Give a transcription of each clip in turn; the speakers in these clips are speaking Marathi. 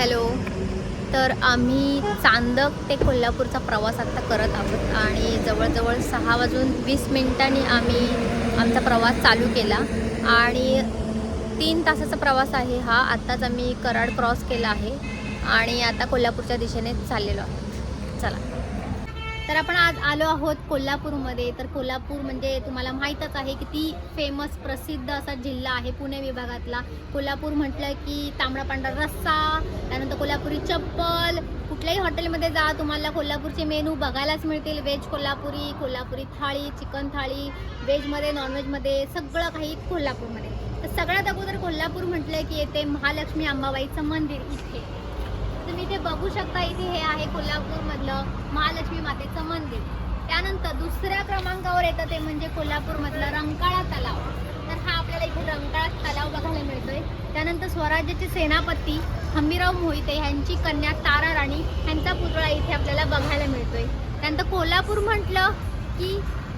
हॅलो. तर आम्ही चांदक ते कोल्हापूरचा प्रवास आत्ता करत आहोत आणि जवळजवळ सहा वाजून वीस मिनिटांनी आम्ही आमचा प्रवास चालू केला. आणि तीन तासाचा प्रवास आहे हा. आत्ताच आम्ही कराड क्रॉस केला आहे आणि आता कोल्हापूरच्या दिशेने चाललेलो आहोत. चला. तर आपण आज आलो आहोत कोल्हापूरमध्ये. तर कोल्हापूर म्हणजे तुम्हाला माहीतच आहे किती फेमस प्रसिद्ध असा जिल्हा आहे पुणे विभागातला. कोल्हापूर म्हटलं की तांबडा पांढरा रस्सा त्यानंतर कोल्हापुरी चप्पल. कुठल्याही हॉटेलमध्ये जा तुम्हाला कोल्हापूरचे मेनू बघायलाच मिळतील. व्हेज कोल्हापुरी कोल्हापुरी थाळी चिकन थाळी व्हेजमध्ये नॉनव्हेजमध्ये सगळं काही कोल्हापूरमध्ये. तर सगळ्यात अगोदर कोल्हापूर म्हटलं की येते महालक्ष्मी अंबाबाईचं मंदिर इथे. तुम्ही इथे बघू शकता इथे हे आहे कोल्हापूरमधलं महालक्ष्मी मातेचं मंदिर. त्यानंतर दुसऱ्या क्रमांकावर येतं ते म्हणजे कोल्हापूरमधलं रंकाळा तलाव. तर हा आपल्याला इथे रंकाळा तलाव बघायला मिळतोय. त्यानंतर स्वराज्याचे सेनापती हंबीराव मोहिते ह्यांची कन्या तारा राणी ह्यांचा पुतळा इथे आपल्याला बघायला मिळतोय. त्यानंतर कोल्हापूर म्हटलं की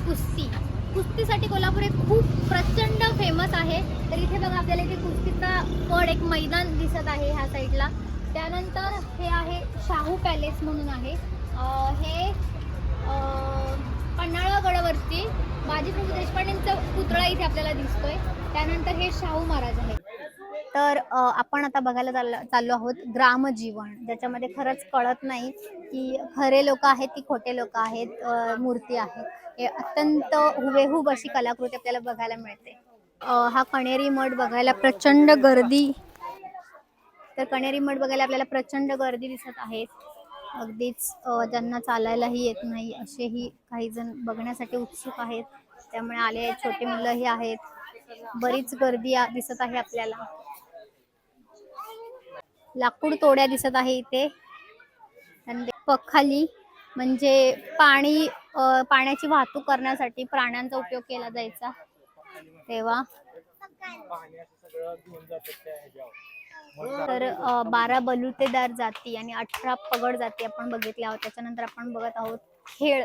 कुस्ती. कुस्तीसाठी कोल्हापूर हे खूप प्रचंड फेमस आहे. तर इथे बघा आपल्याला इथे कुस्तीचा पड एक मैदान दिसत आहे ह्या साईडला त्यानंतर हे आहे शाहू पॅलेस म्हणून आहे. हे अं, गडावरती बाजीप्रभू देशपांडेंचा पुतळा इथे आपल्याला दिसतोय. त्यानंतर हे शाहू महाराज आहेत. तर आपण आता बघायला चाललो चाललो आहोत ग्रामजीवन ज्याच्यामध्ये खरंच कळत नाही की खरे लोक आहेत की खोटे लोक आहेत मूर्ती आहेत. हे अत्यंत हुबेहूब अशी कलाकृती आपल्याला बघायला मिळते. हा कणेरी मठ बघायला प्रचंड गर्दी तर कणेरी मठ बघायला आपल्याला प्रचंड गर्दी दिसत आहे. अगदीच ज्यांना चालायलाही येत नाही असेही काही जण बघण्यासाठी उत्सुक आहेत. त्यामुळे आले छोटे छोटी मुलंही आहेत. बरीच गर्दी दिसत आहे आपल्याला. लाकूड तोड्या दिसत आहे इथे. आणि पखाली म्हणजे पाणी पाण्याची वाहतूक करण्यासाठी प्राण्यांचा उपयोग केला जायचा. तेव्हा. तर बारा बलुतेदार जाती आणि अठरा पगड जाती आपण बघितल्या आहोत. त्याच्यानंतर आपण बघत आहोत खेळ.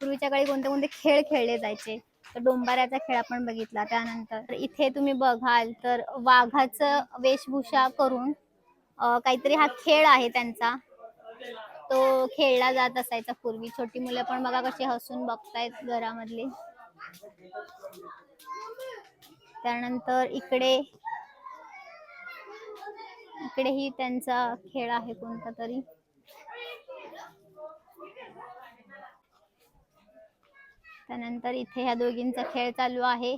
पूर्वीच्या काळी कोणते कोणते खेळ खेळले जायचे? तर डोंबाऱ्याचा खेळ आपण बघितला. त्यानंतर इथे तुम्ही बघाल तर वाघाचं वेशभूषा करून काहीतरी हा खेळ आहे त्यांचा. तो खेळला जात असायचा पूर्वी. छोटी मुलं पण बघा कशी हसून बघतायत घरामधली. त्यानंतर इकडे इकडेही त्यांचा खेळ आहे कोणता तरी. त्यानंतर इथे ह्या दोघींचा खेळ चालू आहे.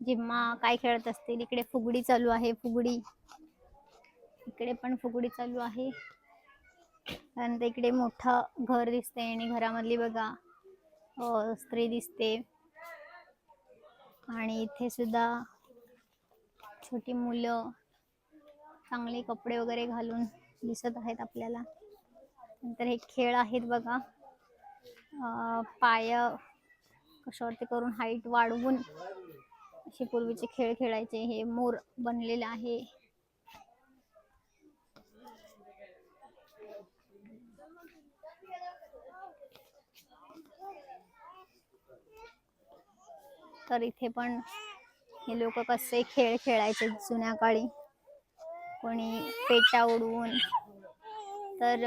जिम्मा काय खेळत असतील? इकडे फुगडी चालू आहे फुगडी. इकडे पण फुगडी चालू आहे. त्यानंतर इकडे मोठं घर दिसते आणि घरामधली बघा स्त्री दिसते. आणि इथे सुद्धा छोटी मुलं चांगले कपडे वगैरे घालून दिसत आहेत आपल्याला. नंतर हे खेळ आहेत बघा. पाय कशावरती करून हाईट वाढवून असे पूर्वीचे खेळ खेळायचे. हे मोर बनलेले आहे. तर इथे पण हे लोक कसे खेळ खेळायचे जुन्या काळी. कोणी पेटा उडवून. तर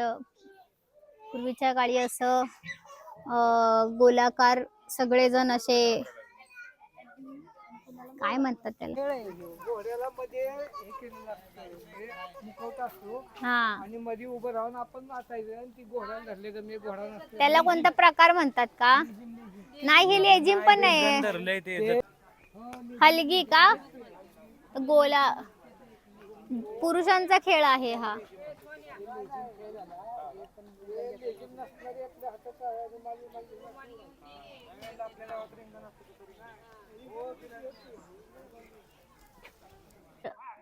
पूर्वीच्या काळी असं गोलाकार सगळेजण असे काय म्हणतात त्याला? आहे हे म्हणजे मुखवटा असतो. हा. आणि मध्ये उभं राहून आपण नाचायचं आणि ती घोड्याला धरले तर मी घोडा नसतो त्याला कोणता प्रकार म्हणतात का? नाही हे लेझिम पण नाही हलगी का? गोला पुरुषांचा खेळ आहे हा.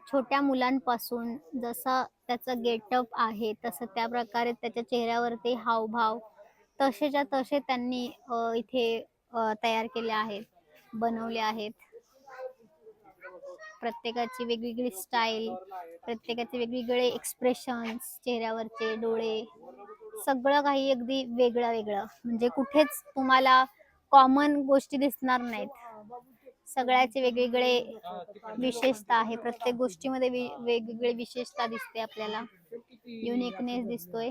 छोट्या मुलांपासून जसा त्याचा गेटअप आहे तसं त्या प्रकारे त्याच्या चेहऱ्यावरती हावभाव तसेच्या तसे त्यांनी इथे तयार केले आहेत बनवले आहेत. प्रत्येकाची वेगवेगळी स्टाईल प्रत्येकाचे वेगवेगळे एक्सप्रेशन्स चेहऱ्यावरचे डोळे सगळं काही अगदी वेगळं वेगळं म्हणजे कुठेच तुम्हाला कॉमन गोष्टी दिसणार नाहीत. सगळ्याचे वेगवेगळे विशेषता आहे. प्रत्येक गोष्टीमध्ये वेगवेगळी विशेषता दिसते आपल्याला. युनिकनेस दिसतोय.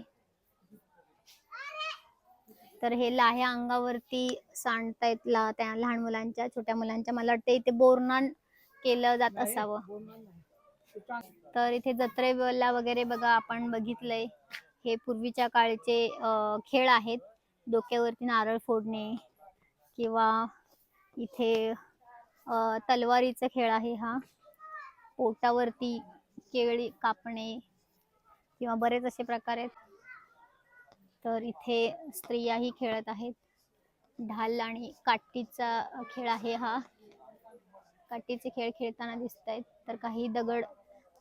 तर हे लाह्या अंगावरती सांडतायत ला त्या लहान मुलांच्या छोट्या मुलांच्या. मला वाटतं इथे बोरनान केलं जात असावं. तर इथे जत्रेला वगैरे बघा आपण बघितलंय हे पूर्वीच्या काळचे खेळ आहेत. डोक्यावरती नारळ फोडणे किंवा इथे तलवारीचा खेळ आहे हा. पोटावरती केळी कापणे किंवा बरेच असे प्रकार आहेत. तर इथे स्त्रियाही खेळत आहेत. ढाल आणि काठीचा खेळ आहे हा. काठीचे खेळ खेळताना दिसत आहेत तर काही दगड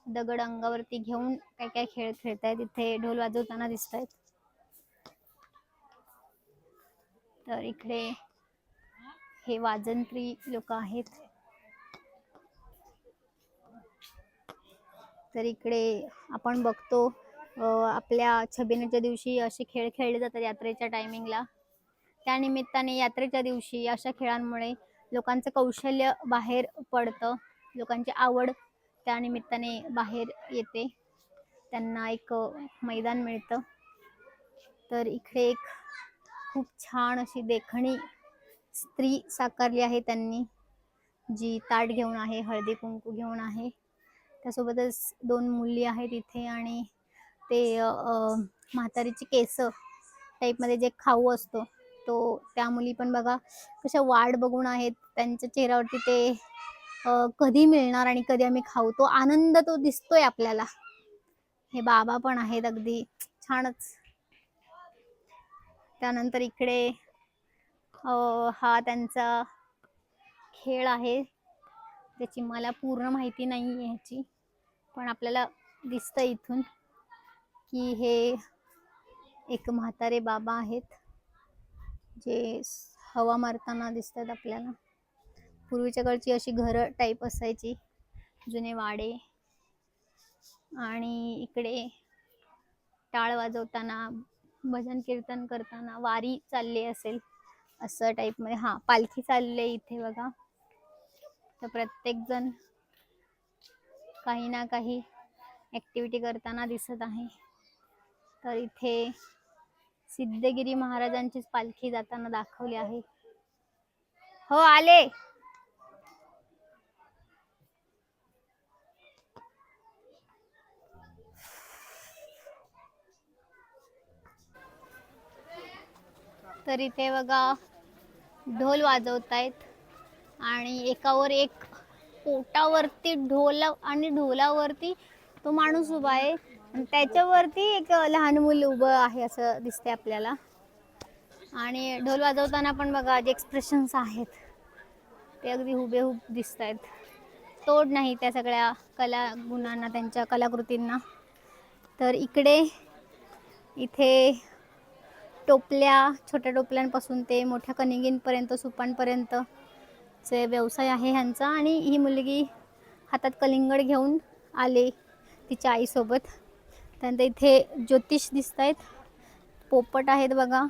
दगड अंगावरती घेऊन काय काय खेळ खेळतायत इथे ढोल वाजवताना दिसत आहेत तर इकडे हे वाजंत्री लोक आहेत. तर इकडे आपण बघतो आपल्या छबिनाच्या दिवशी असे खेळ खेळले जातात यात्रेच्या टायमिंगला त्या निमित्ताने यात्रेच्या दिवशी अशा खेळांमुळे लोकांचं कौशल्य बाहेर पडतं. लोकांची आवड त्या निमित्ताने बाहेर येते. त्यांना एक मैदान मिळतं. तर इकडे एक खूप छान अशी देखणी स्त्री साकारली आहे त्यांनी जी ताट घेऊन आहे हळदी कुंकू घेऊन आहे. त्यासोबतच दोन मुली आहेत इथे आणि ते म्हातारीची केस टाईपमध्ये जे खाऊ असतो तो त्या मुली पण बघा कशा वाट बघून आहेत. त्यांच्या चेहऱ्यावरती ते कधी मिळणार आणि कधी आम्ही खाऊ तो आनंद तो दिसतोय आपल्याला. हे बाबा पण आहेत अगदी. छानच. त्यानंतर इकडे हा त्यांचा खेळ आहे. त्याची मला पूर्ण माहिती नाही आहे ह्याची पण आपल्याला दिसतं इथून की हे एक म्हातारे बाबा आहेत. जे हवा मारताना दिसतात आपल्याला. पूर्वीच्या काळची अशी घरं टाईप असायची. जुने वाडे आणि इकडे टाळ वाजवताना भजन कीर्तन करताना वारी चालली असेल असं टाईपमध्ये हां पालखी चालली आहे इथे बघा. तर प्रत्येकजण काही ना काही ॲक्टिव्हिटी करताना दिसत आहे. तर इथे सिद्धगिरी महाराजांचीच पालखी जाताना दाखवली आहे. हो आले. तर इथे बघा ढोल वाजवतायत आणि एकावर एक पोटावरती ढोल आणि ढोलावरती तो माणूस उभा आहे. आणि त्याच्यावरती एक लहान मुल उभं आहे असं दिसते आपल्याला. आणि ढोल वाजवताना पण बघा जे एक्सप्रेशन्स आहेत ते अगदी हुबेहूब दिसत आहेत तोड नाही त्या सगळ्या कला गुणांना त्यांच्या कलाकृतींना. तर इकडे इथे टोपल्या छोट्या टोपल्यांपासून ते मोठ्या कनिगींपर्यंत सुपांपर्यंत जे व्यवसाय आहे ह्यांचा. आणि ही मुलगी हातात कलिंगड घेऊन आले तिच्या आईसोबत. त्यानंतर इथे ज्योतिष दिसत आहेत पोपट आहेत बघा.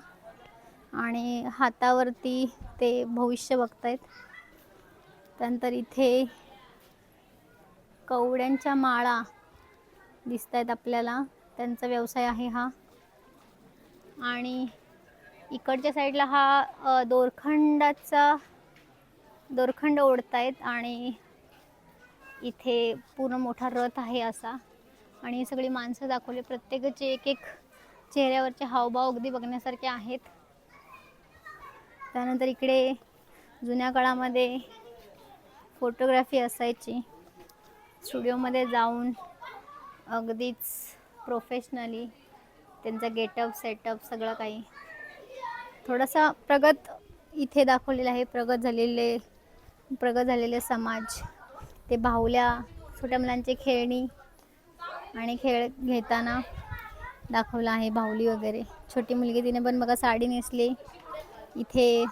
आणि हातावरती ते भविष्य बघतायत. त्यानंतर इथे कवड्यांच्या माळा दिसत आहेत आपल्याला. त्यांचा व्यवसाय आहे हा. आणि इकडच्या साईडला हा दोरखंडाचा दोरखंड ओढतायत आणि इथे पूर्ण मोठा रथ आहे असा. आणि सगळी माणसं दाखवली. प्रत्येकाचे एक एक चेहऱ्यावरचे हावभाव अगदी बघण्यासारखे आहेत. त्यानंतर इकडे जुन्या काळामध्ये फोटोग्राफी असायची. स्टुडिओमध्ये जाऊन अगदीच प्रोफेशनली त्यांचा गेटअप सेटअप सगळं काही. थोडासा प्रगत इथे दाखवलेला आहे. प्रगत झालेले प्रगत झालेले समाज. ते बाहुल्या छोट्या मुलांचे खेळणी आणि खेळ घेताना दाखवला आहे बाहुली वगैरे. छोटी मुलगी तिने पण बघा साडी नेसली. इथे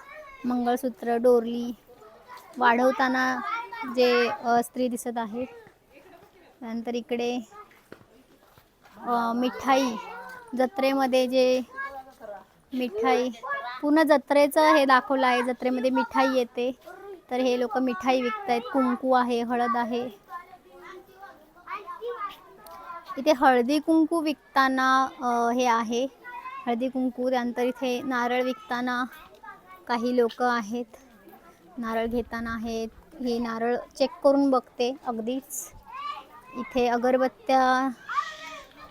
मंगळसूत्र डोरली वाढवताना जे स्त्री दिसत आहे त्यानंतर इकडे मिठाई जत्रेमध्ये जे मिठाई पूर्ण जत्रेचं हे दाखवलं आहे. जत्रेमध्ये मिठाई येते. तर हे लोक मिठाई विकत आहेत कुंकू आहे हळद आहे. इथे हळदी कुंकू विकताना हे आहे. हळदी कुंकू त्यानंतर इथे नारळ विकताना काही लोक आहेत. नारळ घेताना आहेत. हे नारळ चेक करून बघते अगदीच. इथे अगरबत्त्या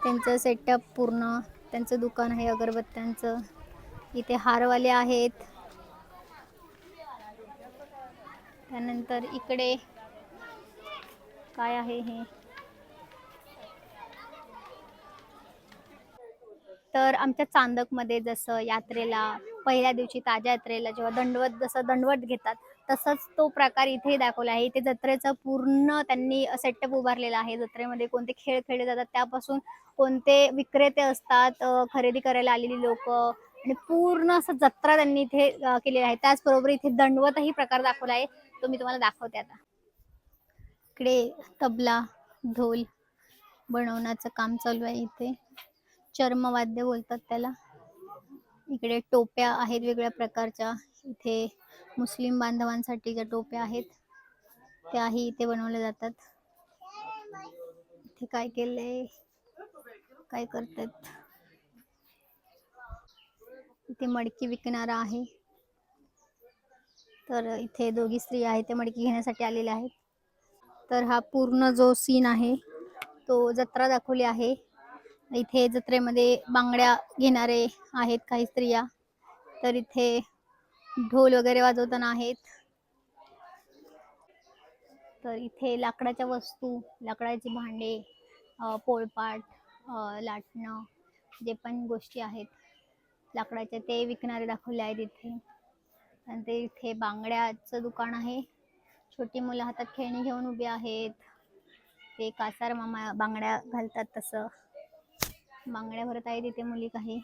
त्यांचं सेटअप पूर्ण. त्यांचं दुकान आहे अगरबत्त्यांचं. इथे हारवाले आहेत. त्यानंतर इकडे काय आहे हे? तर आमच्या चांदकमध्ये जसं यात्रेला पहिल्या दिवशी ताज्या यात्रेला जेव्हा दंडवत जसं दंडवत घेतात तसंच तो प्रकार इथे दाखवला आहे. इथे जत्रेचा पूर्ण त्यांनी सेटअप उभारलेला आहे. जत्रेमध्ये कोणते खेळ खेळले जातात त्यापासून कोणते विक्रेते असतात खरेदी करायला आलेली लोक आणि पूर्ण असं जत्रा त्यांनी इथे केलेली आहे. त्याचबरोबर इथे दंडवतही प्रकार दाखवला आहे. तो मी तुम्हाला दाखवते आता. इकडे तबला ढोल बनवण्याचं काम चालू आहे इथे. चर्मवाद्य बोलतात त्याला. इकडे टोप्या आहेत वेगवेगळ्या प्रकारच्या. इथे मुस्लिम बांधवांसाठी ज्या टोप्या आहेत त्याही इथे बनवल्या जातात. इथे काय केलंय? काय करतात? इथे मडकी विकणारा आहे. तर इथे दोघी स्त्री आहेत ते मडकी घेण्यासाठी आलेल्या आहेत. तर हा पूर्ण जो सीन आहे तो जत्रा दाखवली आहे. इथे जत्रेमध्ये बांगड्या घेणारे आहेत काही स्त्रिया. तर इथे ढोल वगैरे वाजवताना आहेत. तर इथे लाकडाच्या वस्तू लाकडाची भांडे पोळपाट लाटणं जे पण गोष्टी आहेत. लाकडाच्या ते विकणारे दाखवले आहेत इथे. आणि ते इथे बांगड्याचं दुकान आहे. छोटी मुलं हातात खेळणी घेऊन उभी आहेत. ते कासार मामा बांगड्या घालतात तसं. बांगड्या भरत आहेत इथे मुली काही.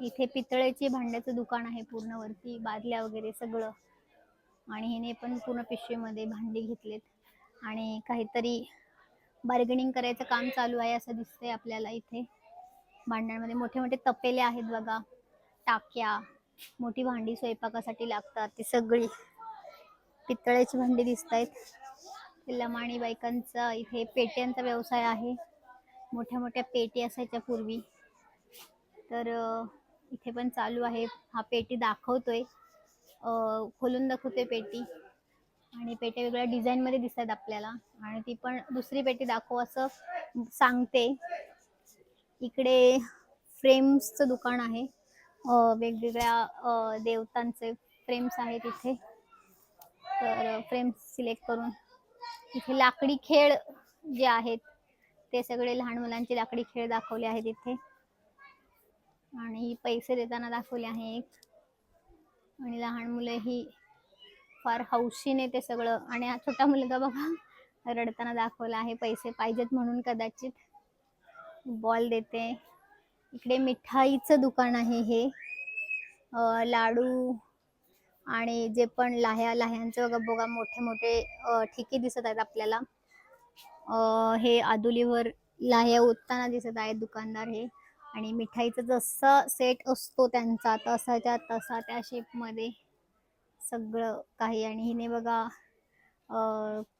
इथे पितळेची भांड्याचं दुकान आहे पूर्ण वरती बादल्या वगैरे सगळं. आणि हिने पण पूर्ण पिशवीमध्ये भांडी घेतलेत. आणि काहीतरी बार्गेनिंग करायचं काम चालू आहे असं दिसतंय आपल्याला इथे. भांड्यांमध्ये मोठे मोठे तपेले आहेत बघा. टाक्या मोठी भांडी स्वयंपाकासाठी लागतात ती सगळी. पितळेची भांडी दिसत आहेत लमाणी बायकांचा इथे पेट्यांचा व्यवसाय आहे. मोठ्या मोठ्या पेटी असायच्या पूर्वी. तर इथे पण चालू आहे. हा पेटी दाखवतोय. खोलून दाखवतोय पेटी. आणि पेट्या वेगळ्या डिझाईन मध्ये दिसत आहेत आपल्याला. आणि ती पण दुसरी पेटी दाखव असं सांगते. इकडे फ्रेम्सचं दुकान आहे. वेगवेगळ्या देवतांचे फ्रेम्स आहेत इथे. तर फ्रेम्स सिलेक्ट करून. इथे लाकडी खेळ जे आहेत ते सगळे लहान मुलांचे लाकडी खेळ दाखवले आहेत इथे. आणि पैसे देताना दाखवले आहे एक. आणि लहान मुलं ही फार हौशीने ते सगळं आणि हा छोटा मुलगा बघा रडताना दाखवला आहे पैसे पाहिजेत म्हणून कदाचित. बॉल देते. इकडे मिठाईचं दुकान आहे हे. लाडू आणि जे पण लाह्या लाह्यांचे बघा बघा मोठे मोठे ठिके दिसत आहेत आपल्याला. हे आदुलीवर लाह्या ओतताना दिसत आहेत दुकानदार हे. आणि मिठाईचं जसं सेट असतो त्यांचा तसाच्या तसा त्या शेपमध्ये सगळं काही. आणि हिने बघा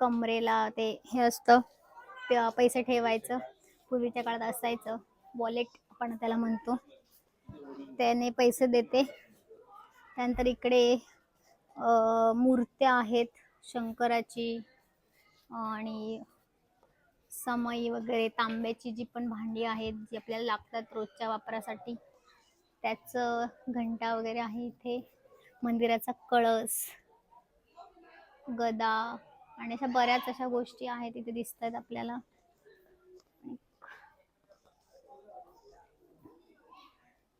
कमरेला ते हे असतं पैसे ठेवायचं पूर्वीच्या काळात असायचं. वॉलेट आपण त्याला म्हणतो. त्याने पैसे देते. त्यानंतर इकडे मूर्त्या आहेत शंकराची आणि समई वगैरे तांब्याची जी पण भांडी आहेत जी आपल्याला लागतात रोजच्या वापरासाठी त्याचं घंटा वगैरे आहे इथे. मंदिराचा कळस गदा आणि अशा बऱ्याच अशा गोष्टी आहेत इथे दिसत आहेत आपल्याला.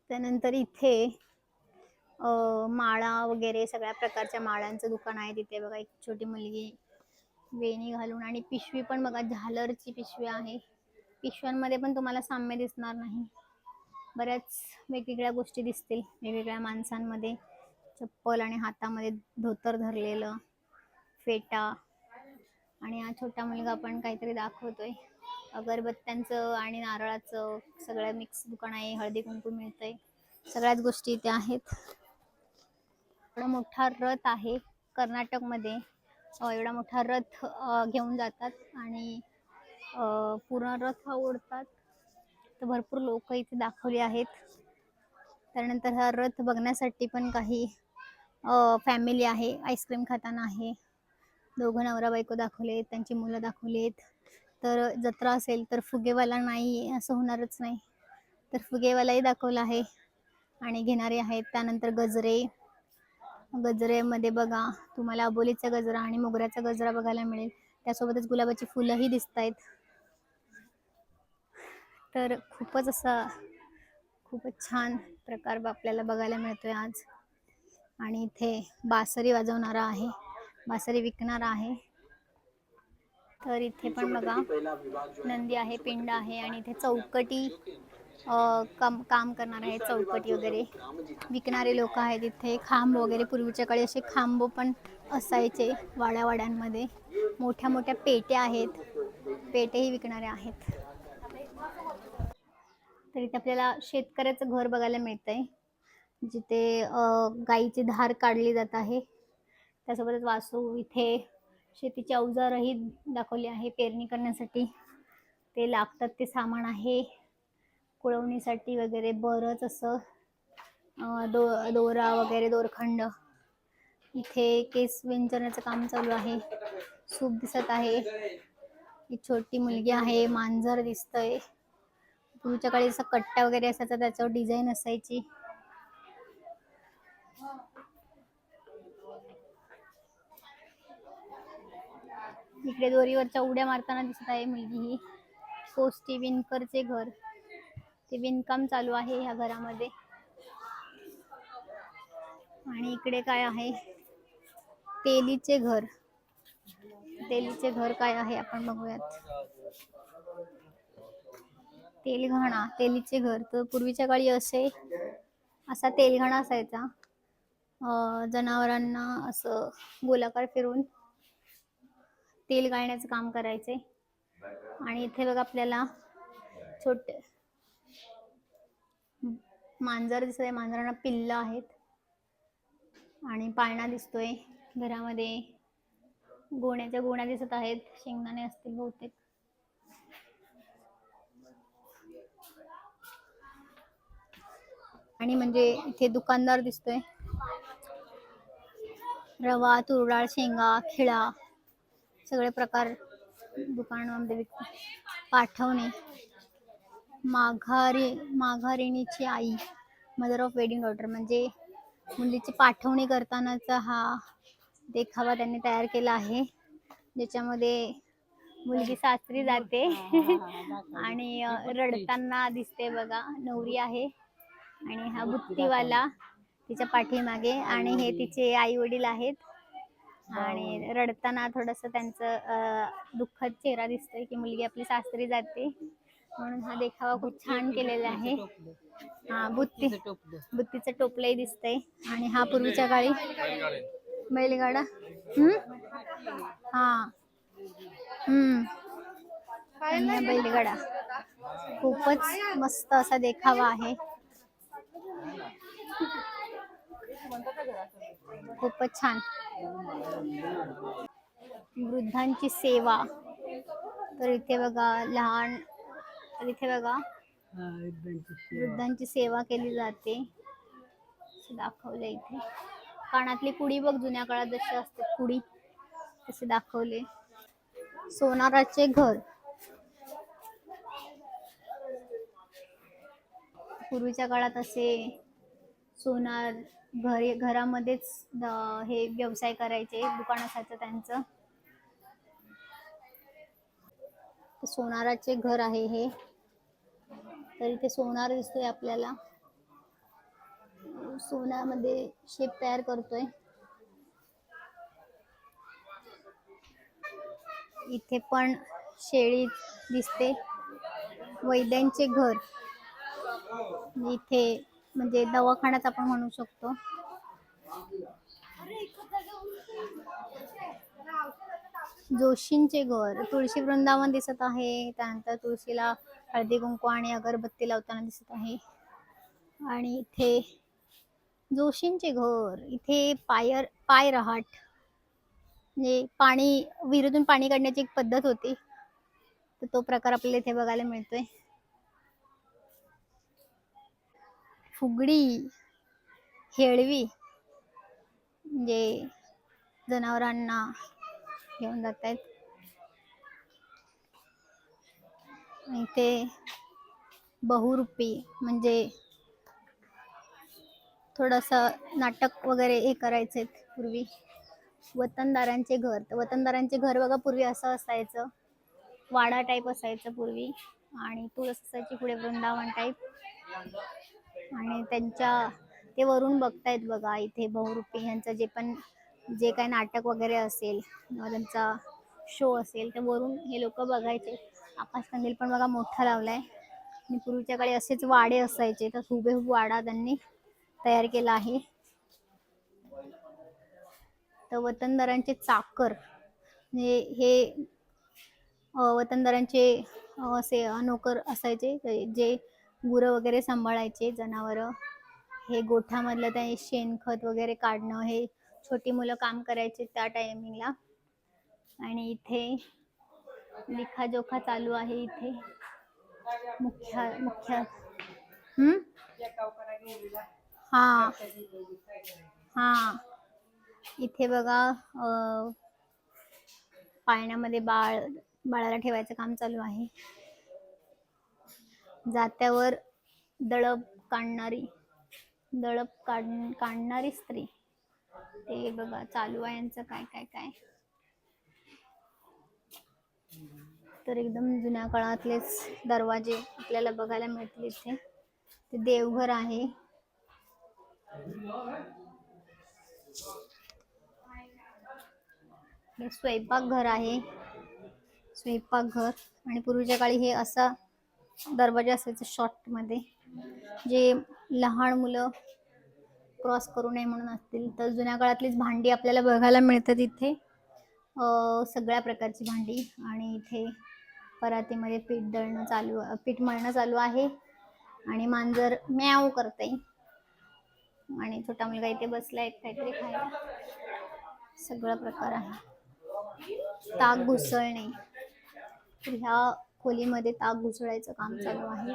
त्यानंतर इथे माळा वगैरे सगळ्या प्रकारच्या माळांचं दुकान आहे तिथे बघा. एक छोटी मुलगी वेणी घालून आणि पिशवी पण बघा झालरची पिशवी आहे. पिशव्यांमध्ये पण तुम्हाला साम्य दिसणार नाही. बऱ्याच वेगवेगळ्या गोष्टी दिसतील वेगवेगळ्या माणसांमध्ये. चप्पल आणि हातामध्ये धोतर धरलेलं फेटा. आणि हा छोटा मुलगा पण काहीतरी दाखवतोय. अगरबत्त्यांचं आणि नारळाचं सगळं मिक्स दुकान आहे हळदी कुंकू मिळतंय. सगळ्याच गोष्टी इथे आहेत. एवढा मोठा रथ आहे कर्नाटकमध्ये. एवढा मोठा रथ घेऊन जातात आणि पूर्ण रथ हा ओढतात. तर भरपूर लोक इथे दाखवली आहेत. त्यानंतर हा रथ बघण्यासाठी पण काही फॅमिली आहे. आईस्क्रीम खाताना आहे. दोघं नवरा बायको दाखवलेत त्यांची मुलं दाखवलीत तर जत्रा असेल तर फुगेवाला नाही असं होणारच नाही. तर फुगेवालाही दाखवला आहे आणि घेणारे आहेत. त्यानंतर गजरे. गजरेमध्ये बघा तुम्हाला अबोलीचा गजरा आणि मोगऱ्याचा गजरा बघायला मिळेल. त्यासोबतच गुलाबाची फुलंही दिसत आहेत तर खूपच असा खूपच छान प्रकार आपल्याला बघायला मिळतोय आज. आणि इथे बासरी वाजवणारा आहे बासरी विकणारा आहे. तर इथे पण बघा नंदी आहे पिंड आहे आणि इथे चौकटी काम काम करणार आहे चौकटी वगैरे. विकणारे लोक आहेत इथे. खांब वगैरे पूर्वीच्या काळी असे खांब पण असायचे वाड्यावाड्यांमध्ये. मोठ्या मोठ्या पेट्या आहेत. पेटेही विकणारे आहेत. तर इथे आपल्याला शेतकऱ्याचं घर बघायला मिळतंय. जिथे गाईची धार काढली जात आहे. त्यासोबतच वासू इथे शेतीची अवजारही दाखवली आहे पेरणी करण्यासाठी. ते लागतात ते सामान आहे. कुळवणीसाठी वगैरे बरंच असं अ, दो दोरा वगैरे दोरखंड. इथे केस विंचरण्याचं काम चालू आहे. सूप दिसत आहे. ही छोटी मुलगी आहे. मांजर दिसतंय. पूर्वीच्या काळी असा कट्टा वगैरे असायचा त्याच्यावर डिझाईन असायची. इकडे दोरीवरच्या उड्या मारताना दिसत आहे मुलगी ही. पोस्टी विनकरचे घर. ते विणकाम चालू आहे ह्या घरामध्ये. आणि इकडे काय आहे? तेलीचे घर. तेलीचे घर काय आहे आपण बघूयात. तेलघाणा तेलीचे घर. तर पूर्वीच्या काळी असे असा तेलघाणा असायचा. जनावरांना असं गोलाकार फिरून तेल गाळण्याचं काम करायचे. आणि इथे बघा आपल्याला छोटे मांजर दिसत आहे मांजरांना पिल्लं आहेत. आणि पाळणा दिसतोय घरामध्ये. गोण्याच्या गोण्या दिसत आहेत शेंगदाणे असतील बहुतेक. आणि म्हणजे इथे दुकानदार दिसतोय. रवा तुरडाळ शेंगा खिळा सगळे प्रकार दुकानामध्ये विकतो पाठवणे. माघारी माघारिणीची आई मदर ऑफ वेडिंग डॉटर म्हणजे मुलीची पाठवणी करतानाचा हा देखावा त्यांनी तयार केला आहे. ज्याच्यामध्ये मुलगी सासरी जाते आणि रडताना दिसते बघा नवरी आहे. आणि हा बुत्तीवाला तिच्या पाठीमागे आणि हे तिचे आई वडील आहेत आणि रडताना थोडस त्यांचं दुःखद चेहरा दिसतोय की मुलगी आपली सासरी जाते. म्हणून हा देखावा खूप छान केलेला आहे. हा बुत्ती बुत्तीचं टोपलंही दिसतंय. आणि हा पूर्वीच्या काळी बैलगाडा हम्म? हा. हम्म. आणि बैलगाडा. खूपच मस्त असा देखावा आहे. खूपच छान. वृद्धांची सेवा. तर इथे बघा लहान तर इथे बघा. वृद्धांची सेवा. केली जाते. दाखवलं इथे. कानातली कुडी बघ जुन्या काळात जशी असते कुडी तसे दाखवले. सोनाराचे घर. पूर्वीच्या काळात असे सोनार घरी घरामध्येच हे व्यवसाय करायचे दुकान असायचं त्यांचं. सोनाराचे घर आहे हे. तर इथे सोनार दिसतोय आपल्याला. सोन्यामध्ये शेप तयार करतोय. इथे पण शेळी दिसते. वैद्यांचे घर. इथे म्हणजे दवाखान्यात आपण म्हणू शकतो. जोशींचे घर. तुळशी वृंदावन दिसत आहे. त्यानंतर तुळशीला हळदी कुंकू आणि अगरबत्ती लावताना दिसत आहे. आणि इथे जोशींचे घर इथे पायर पाय रहाट म्हणजे पाणी विहिरीतून पाणी काढण्याची एक पद्धत होती. तर तो प्रकार आपल्याला इथे बघायला मिळतोय. फुगडी हेळवी म्हणजे जनावरांना घेऊन जात आहेत इथे बहुरूपी म्हणजे थोडंसं नाटक वगैरे हे करायचे पूर्वी. वतनदारांचे घर. तर वतनदारांचे घर बघा पूर्वी असं असायचं. वाडा टाईप असायचं पूर्वी. आणि तुळस असायची पुढे वृंदावन टाईप आणि त्यांच्या ते वरून बघतायत बघा इथे बहुरूपी. यांचं जे पण जे काही नाटक वगैरे असेल किंवा त्यांचा शो असेल तर वरून हे लोक बघायचे. आकाशकंदील पण बघा मोठा लावलाय. आणि पूर्वीच्या काळी असेच वाडे असायचे तर हुबेहूब वाडा त्यांनी तयार केला आहे. तर वतनदारांचे चाकर म्हणजे हे वतनदारांचे असे नोकर असायचे ते जे गुरं वगैरे सांभाळायचे जनावरं. हे गोठ्यामधलं ते शेणखत वगैरे काढणं हे छोटी मुलं काम करायचे त्या टायमिंगला आणि इथे लिखाजोखा चालू आहे इथे. मुख्य मुख्य. हम्म? हा. हा. इथे बघा पाळण्यामध्ये बाळ बाळाला ठेवायचं काम चालू आहे. जात्यावर दळप काढणारी दळप काढ काढणारी स्त्री. ते बघा चालू आहे यांचं काय काय काय. तर एकदम जुन्या काळातलेच दरवाजे आपल्याला बघायला मिळतील इथे. ते देवघर आहे. हे स्वयंपाकघर आहे. स्वयंपाकघर. आणि पूर्वीच्या काळी हे असा दरवाजा असायचा शॉर्टमध्ये जे लहान मुलं क्रॉस करू नये म्हणून असतील. तर जुन्या काळातलीच भांडी आपल्याला बघायला मिळतात इथे. सगळ्या प्रकारची भांडी. आणि इथे परातीमध्ये पीठ दळणं चालू पीठ मळणं चालू आहे. आणि मांजर म्याव करते. आणि छोटा मुलगा इथे बसलाय काहीतरी खायला. सगळा प्रकार आहे. ताक घुसळणे. तर ह्या खोलीमध्ये ताक घुसळायचं काम चालू आहे.